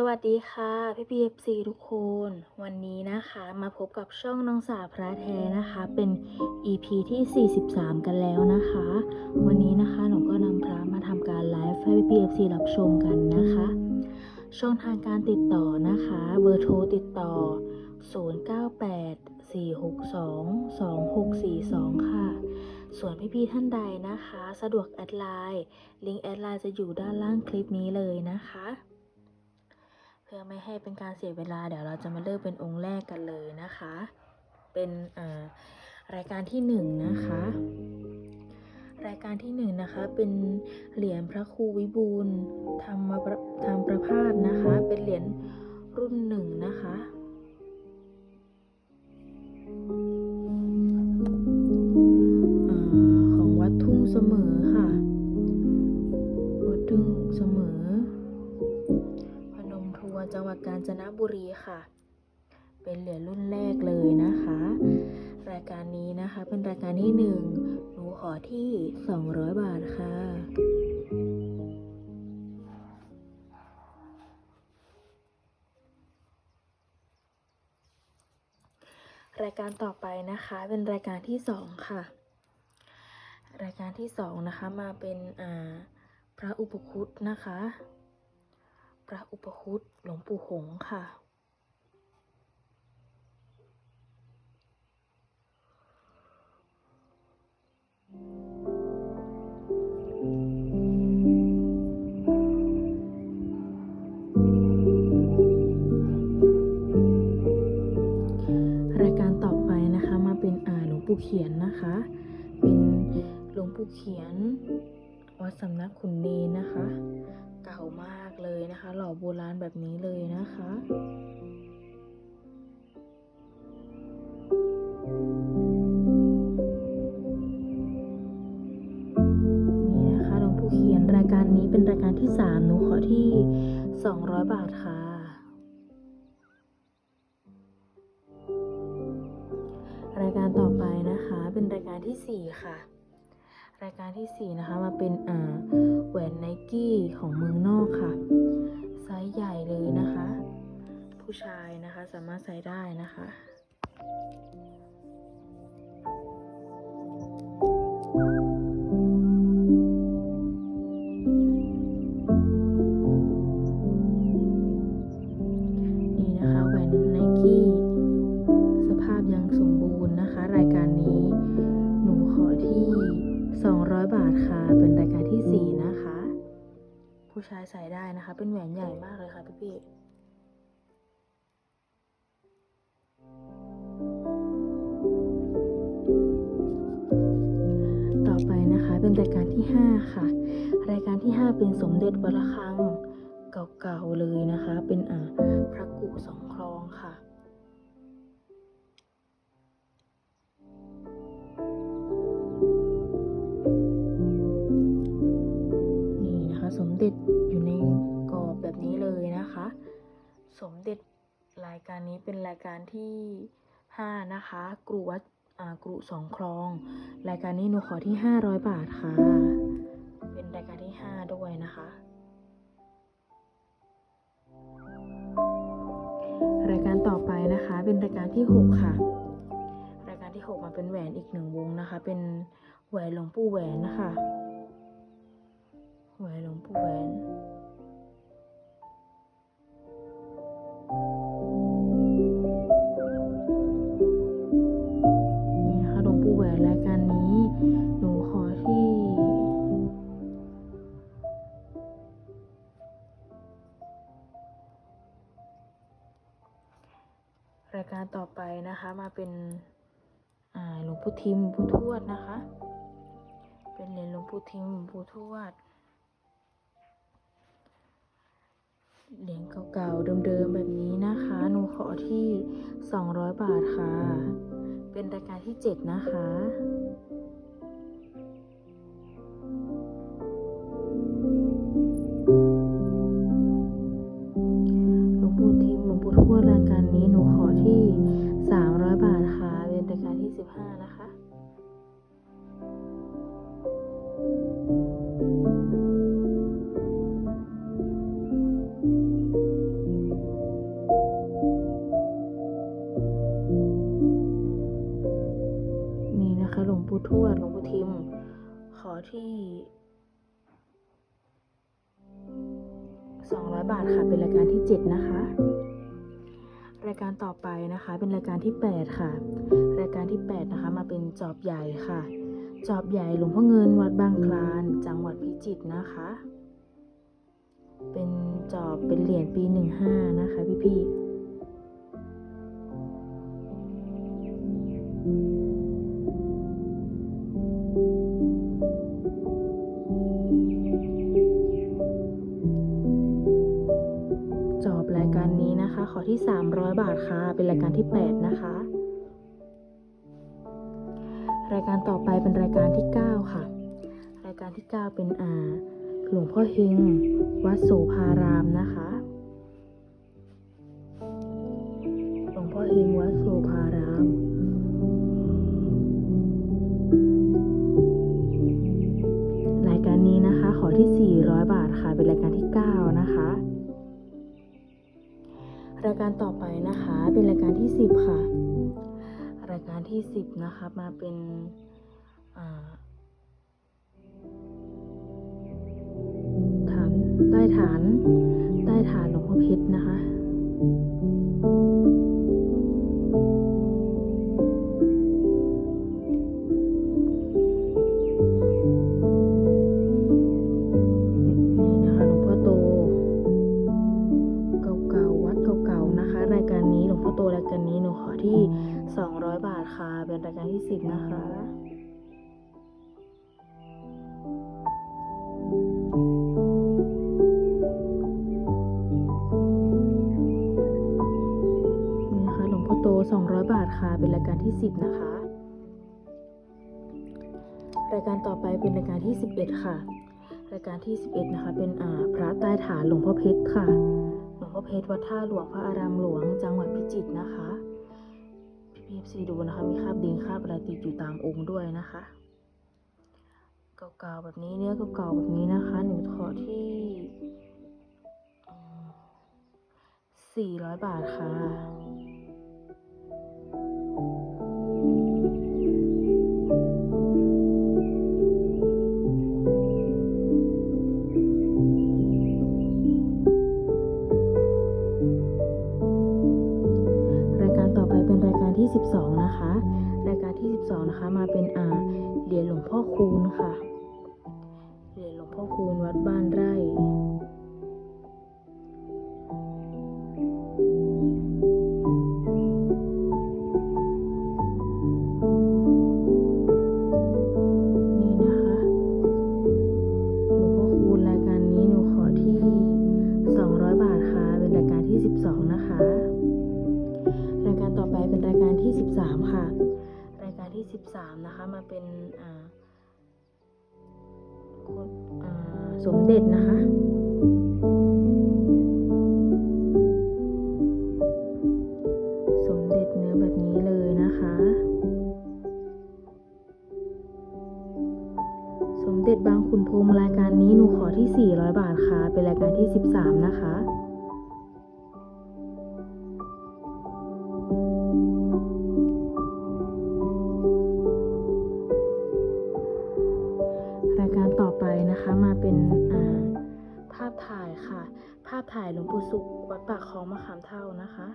สวัสดีค่ะพี่พีเอฟซีทุกคน วันนี้นะคะมาพบกับช่องน้องสาพระแท้นะคะ เป็น EP ที่ 43 กันแล้วนะคะ วันนี้นะคะหนูก็นำพระมาทำการไลฟ์ให้พี่พีเอฟซีรับชมกันนะคะ ช่องทางการติดต่อนะคะ เบอร์โทรติดต่อ 098 462 2642 ค่ะ ส่วนพี่ๆท่านใดนะคะ สะดวกแอดไลน์ ลิงก์แอดไลน์จะอยู่ด้านล่างคลิปนี้เลยนะคะ เพื่อไม่ให้เป็นการเสียเวลาเดี๋ยวเราจะมาเริ่มเป็นองค์แรกกันเลยนะคะ เป็นรายการที่หนึ่งนะคะรายการที่หนึ่งนะคะเป็นเหรียญพระครูวิบูลธรรมประธรรมประพาสนะคะ เป็นเหรียญรุ่นหนึ่งนะคะ จังหวัดกาญจนบุรีค่ะ เป็นเหรียญรุ่นแรกเลยนะคะ รายการนี้นะคะเป็นรายการที่หนึ่งหนูขอที่ 200 บาทค่ะรายการต่อไปนะคะเป็นรายการที่สองค่ะ รายการที่สองนะคะมาเป็นพระอุปคุตนะคะ พระอุปคุตหลวงปู่หงค่ะ รายการต่อไปนะคะมาเป็นอ่าหลวงปู่เขียนนะคะ เป็นหลวงปู่เขียนวัดสำนักขุนเนนนะคะ เก่ามากเลยนะคะ หล่อโบราณแบบนี้เลยนะคะนี่นะคะหลวงปู่เขียนรายการนี้เป็นรายการที่สามหนูขอที่ 200 บาทค่ะรายการต่อไปนะคะ เป็นรายการที่ 4 ค่ะ รายการทีสี่ 4 นะคะมาเป็นอ่าแหวนไนกี้ของเมืองนอกค่ะ ไซส์ใหญ่เลยนะคะ ผู้ชายนะคะสามารถใส่ได้นะคะ ผู้ชายใส่ได้นะคะ เป็นแหวนใหญ่มากเลยค่ะพี่พี่ต่อไปนะคะเป็นรายการที่ 5 ค่ะ รายการที่ 5 เป็นสมเด็จวัดระฆังเก่าๆเลยนะคะ เป็นอ่าพระกูสองคลอ สมเด็จรายการนี้เป็นรายการที่ 5 นะคะกรุวัดกรุสองคลอง รายการนี้หนูขอที่ 500 บาทค่ะ เป็นรายการที่ 5 ด้วยนะคะ รายการต่อไปนะคะเป็นรายการที่ 6 ค่ะ รายการที่ 6 มาเป็นแหวนอีกหนึ่งวงนะคะ เป็นแหวนหลวงปู่แหวนนะคะแหวนหลวงปู่แหวน เป็นหลวงปู่ทิมหลวงปู่ทวดนะคะ เป็นเหรียญหลวงปู่ทิมหลวงปู่ทวด เหรียญเก่าๆเดิมๆแบบนี้นะคะ หนูขอที่ 200 บาทค่ะ เป็นรายการที่ 7 นะคะหลวงปู่ทิมหลวงปู่ทวดรายการนี้หนูข 25 นะคะ นี่นะคะหลวงปู่ทวดหลวงปู่ทิม ขอที่ 200 บาทค่ะ เป็นรายการที่ 7 นะคะ รายการต่อไปนะคะ เป็นรายการที่ 8 ค่ะ รายการที่ 8 นะคะ มาเป็นจอบใหญ่ค่ะ จอบใหญ่หลวงพ่อเงินวัดบางคลาน จังหวัดพิจิตรนะคะ เป็นจอบเป็นเหรียญปี 15 นะคะพี่ๆ ที่ 300 บาทค่ะ เป็นรายการที่ 8 นะคะ รายการต่อไปเป็นรายการที่ 9 ค่ะ รายการที่ 9 เป็นอ่าหลวงพ่อเฮงวัดโสภารามนะคะ หลวงพ่อเฮงวัดโสภาราม รายการต่อไปนะคะ เป็นรายการที่ 10 ค่ะ รายการที่ 10 นะคะ มาเป็นฐานใต้ฐาน ใต้ฐานหลวงพ่อเพชรนะคะ การต่อไปเป็นรายการที่ 11 ค่ะ รายการที่ 11 นะคะ เป็นอาพระใต้ฐานหลวงพ่อเพชรค่ะ หลวงพ่อเพชรวัดท่าหลวงพระอารามหลวงจังหวัดพิจิตรนะคะพี่พีเอฟซีดูนะคะ มีคราบดินคราบอะไรติดอยู่ตามองค์ด้วยนะคะ เก่าๆแบบนี้เนื้อเก่าๆแบบนี้นะคะ หนูขอที่ 400 บาทค่ะ 12 นะคะ รายการที่ 12 นะคะ มาเป็นอ่าเหรียญหลวงพ่อคูณค่ะ รายการต่อไปเป็นรายการที่ 13 ค่ะ รายการที่ 13 นะคะ มาเป็นคุณสมเด็จนะคะสมเด็จเนื้อแบบนี้เลยนะคะสมเด็จบางขุนพรมรายการนี้หนูขอที่ 400 บาทค่ะ เป็นรายการที่ 13 นะคะ ถ่ายหลวงปู่สุขวัดปากคลองมะขามเท่านะคะ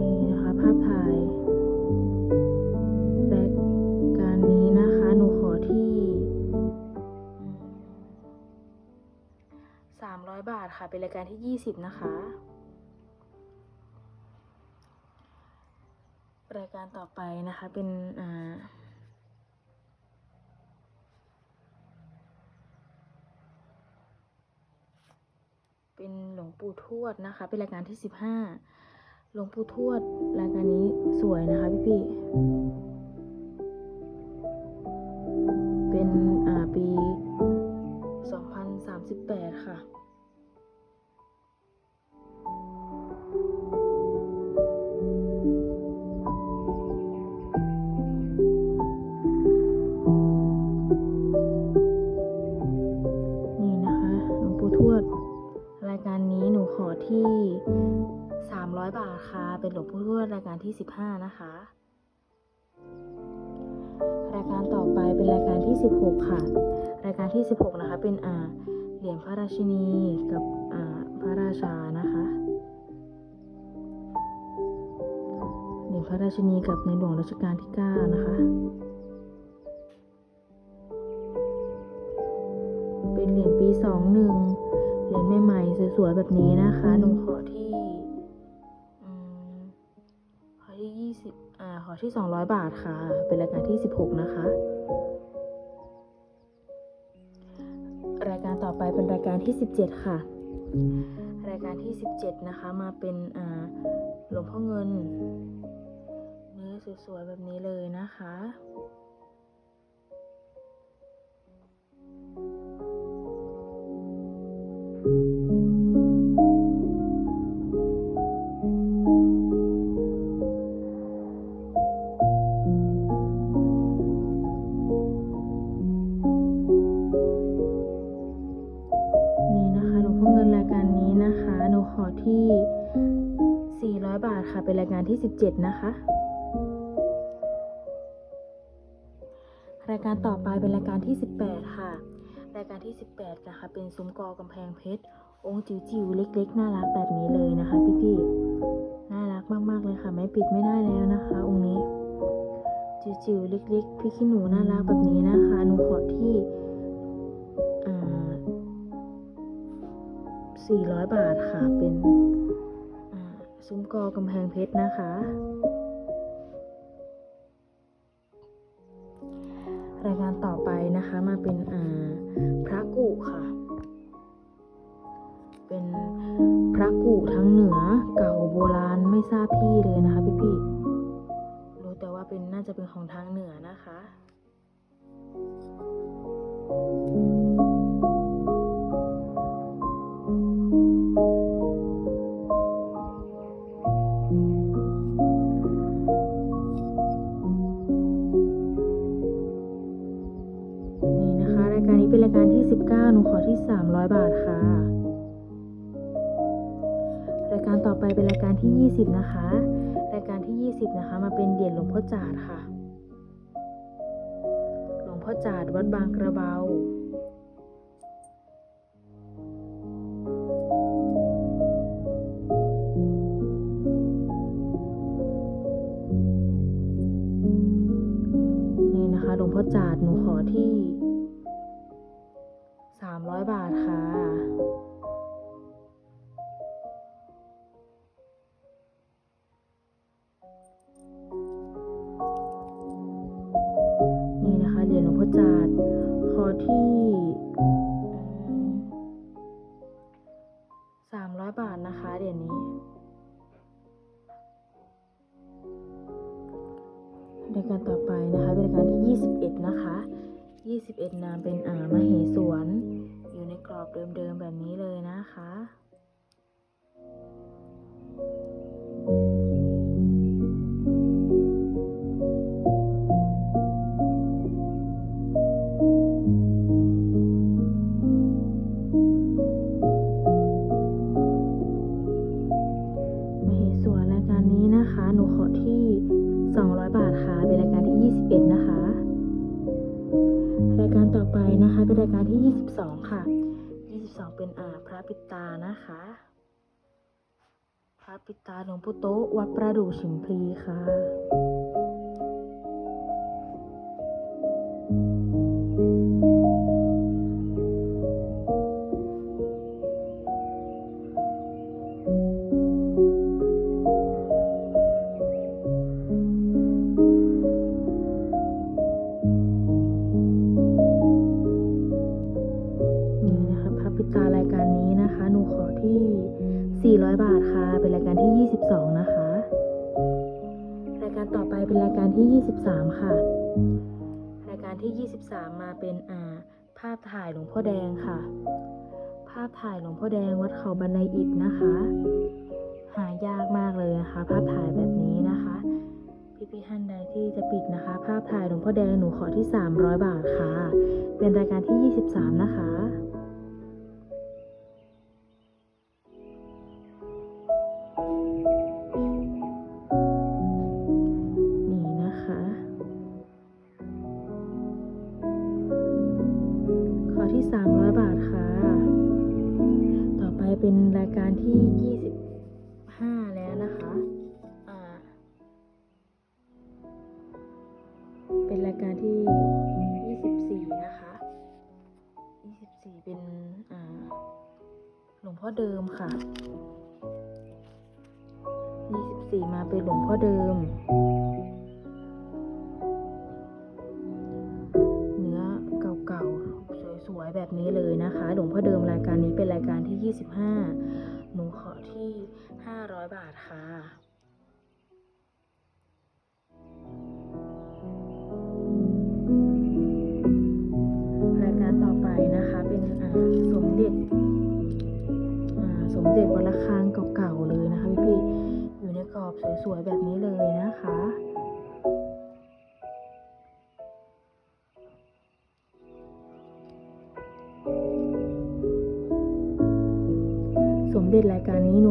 นี่นะคะภาพถ่ายรายการนี้นะคะหนูขอที่สามร้อยบาทค่ะ เป็นรายการที่ยี่สิบนะคะ รายการต่อไปนะคะเป็นอ่าเปู่ทวดนะคะ เป็นรายการที่สิบห้าหลวงปู่ทวดรายการนี้สวยนะคะพี่พี่ พ่อทวดรายการที่ 15 นะคะ รายการต่อไปเป็นรายการที่ 16 ค่ะ รายการที่ 16 นะคะ เป็นอ่าเหรียญพระราชินีกับอ่าพระราชานะคะเหรียญพระราชินีกับในหลวงรัชกาลที่ 9 นะคะ เป็นเหรียญปี 21 เหรียญใหม่ๆสวยๆแบบนี้นะคะหนูขอที่ ขอที่ 200 บาทค่ะ เป็นรายการที่ 16 นะคะ รายการต่อไปเป็นรายการที่ 17 ค่ะ รายการที่ 17 นะคะ มาเป็นหลวงพ่อเงิน เนื้อสวยๆแบบนี้เลยนะคะ 7 นะคะ รายการต่อไปเป็นรายการที่ 18 ค่ะ รายการที่ 18 นะคะ เป็นซุ้มกอกำแพงเพชร องค์จิ๋วๆ เล็ก ๆ น่ารักแบบนี้เลยนะคะ พี่ๆ น่ารักมากๆเลยค่ะ ไม่ปิดไม่ได้แล้วนะคะ องค์นี้ จิ๋วๆ เล็ก ๆ พี่ขี้หนูน่ารักแบบนี้นะคะ หนูขอที่400 บาทค่ะ เป็น ซุ้มกอกำแพงเพชรนะคะ รายการต่อไปนะคะมาเป็นอ่าพระกุค่ะ เป็นพระกุทั้งเหนือเก่าโบราณไม่ทราบที่เลยนะคะพี่พี่ๆรู้แต่ว่าเป็นน่าจะเป็นของทางเหนือนะคะ 19 หนูขอที่ 300 บาทค่ะ รายการต่อไปเป็นรายการที่ 20 นะคะ รายการที่ 20 นะคะ มาเป็นเหรียญหลวงพ่อจาดค่ะ หลวงพ่อจาดวัดบางกระเบานี่นะคะหลวงพ่อจาดหนูขอที่ 300 บาทค่ะนี่นะคะเหรียญหลวงพ่อจาดขอที่สามร้อยบาทนะคะเหรียญนี้ 21 นามเป็นอ่ามเหสวน อยู่ในกรอบเดิมๆแบบนี้เลยนะคะ เป็นรายการที่ 22 ค่ะ 22 เป็นอ่าพระปิตานะคะ พระปิตาหลวงพุโตวัดประดู่ฉิมพลีค่ะ พถ่ายหลวงพ่อแดงค่ะ ภาพถ่ายหลวงพ่อแดงวัดเขาบันไดอิฐนะคะ หายากมากเลยนะคะ ภาพถ่ายแบบนี้นะคะพี่พี่ท่านใดที่จะปิดนะคะ ภาพถ่ายหลวงพ่อแดงหนูขอที่ 300 บาทค่ะ เป็นรายการที่ 23 นะคะ นายการที่ 24 นะคะ 24 เป็นหลวงพ่อเดิมค่ะ 24 มาเป็นหลวงพ่อเดิม เนื้อเก่าๆ สวยๆ แบบนี้เลยนะคะ หลวงพ่อเดิมรายการนี้เป็นรายการที่ 25 หนูขอที่ 500 บาทค่ะ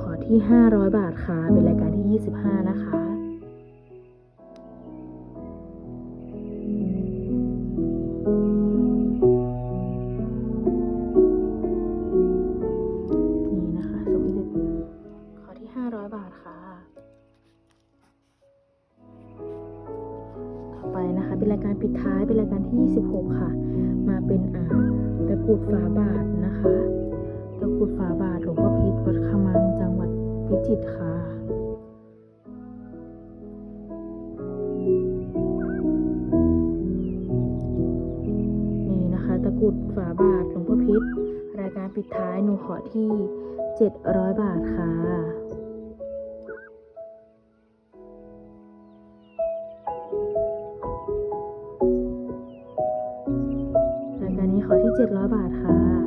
ขอที่ 500 บาทค่ะ เป็นรายการที่ 25 นะคะ นี่นะคะ สมเด็จ ขอที่ 500 บาทค่ะ ต่อไปนะคะ เป็นรายการปิดท้าย เป็นรายการที่ 26 ค่ะ มาเป็นอ่าตะกรุดฝาบาทนะคะตะกรุดฝาบาทหลวงพ่อพิษวัดขมัง พิจิตรค่ะ นี่นะคะ ตะกรุดฝาบาทหลวงพ่อพิษรายการปิดท้ายหนูขอที่ 700 บาทค่ะรายการนี้ขอที่ 700 บาทค่ะ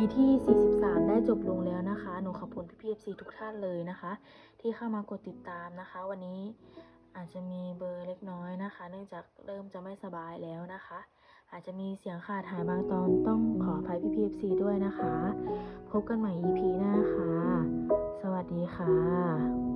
EP ที่ 43 ได้จบลงแล้วนะคะ หนูขอบคุณพี่พีเอฟซีทุกท่านเลยนะคะ ที่เข้ามากดติดตามนะคะ วันนี้อาจจะมีเบอร์เล็กน้อยนะคะ เนื่องจากเริ่มจะไม่สบายแล้วนะคะ อาจจะมีเสียงขาดหายบางตอนต้องขออภัยพี่พีเอฟซีด้วยนะคะ พบกันใหม่ EP หน้าค่ะ สวัสดีค่ะ